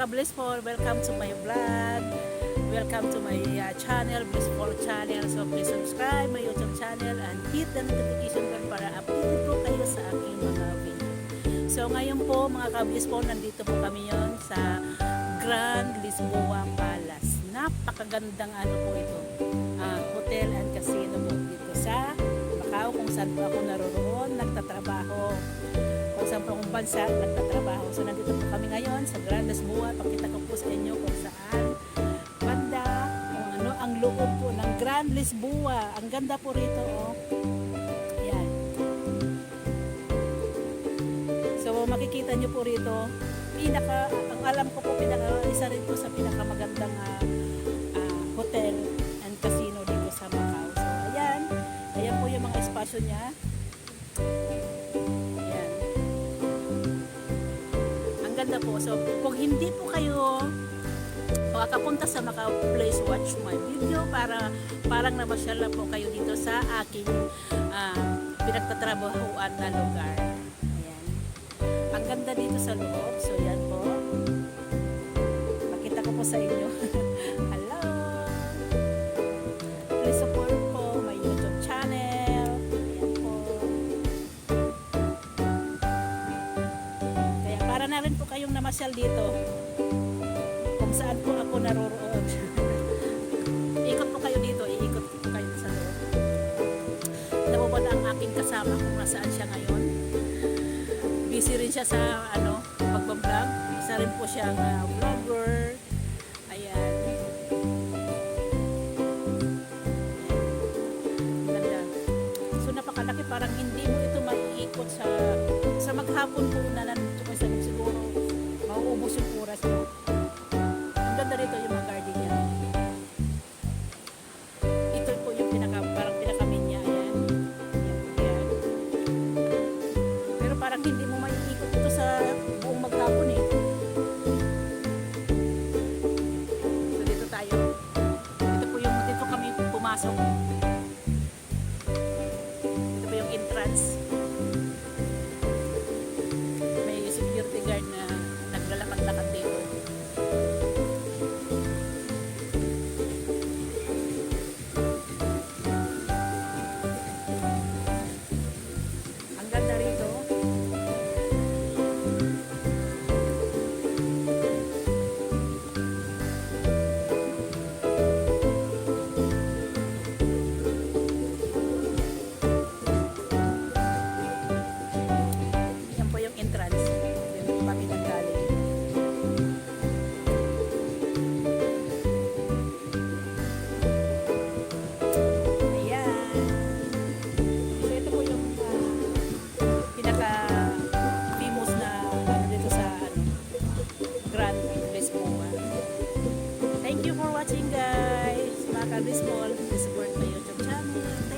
ka-Bliss for welcome to my vlog. Welcome to my uh, channel, Bliss for channel. So please subscribe my YouTube channel and hit the notification bell para updated po kayo sa aking mga video. So ngayon po mga ka-Bliss for, nandito po kami yon sa Grand Lisboa Palace. Napakagandang ano po ito. ah, hotel and casino po dito sa Macau kung saan po ako naroroon, nagtatrabaho kung saan po akong bansa nagtatrabaho. So nandito po kami ngayon sa Grand Lisboa. Pakita ko po sa inyo kung saan banda, kung ano ang loob po ng Grand Lisboa. Ang ganda po rito, oh. Ayan. So makikita nyo po rito, pinaka, ang alam ko po, pinaka, isa rin po sa pinakamagandang ah, ah, hotel and casino dito sa Macau. So ayan, ayan po yung mga espasyo niya. Ang ganda po. So, kung hindi po kayo makakapunta sa Macau, please watch my video para parang namasyal na po kayo dito sa aking ah, pinagtatrabahuan na lugar. Ayan. Ang ganda dito sa loob. So, yan po. Makita ko po sa inyo. para na rin po kayong namasyal dito. Kung saan po ako naroroon. Ikot po kayo dito, iikot po kayo sa loob. Alam mo ba na ang aking kasama kung nasaan siya ngayon? Busy rin siya sa ano, pagbablog. Isa rin po siyang ah, vlogger. Ayan. So napakalaki parang hindi mo ito maiikot sa sa maghapon po na nandito kayo sa siguro mauubos yung oras mo. Ang ganda rito yung mga garden niya. Ito po yung pinaka, parang pinakamin niya. Ayan. Ayan. Pero parang hindi mo maiikot ito sa buong maghapon eh. So dito tayo. Ito po yung, dito kami pumasok. Watching guys. Mga ka-Lisbol, please support my YouTube channel.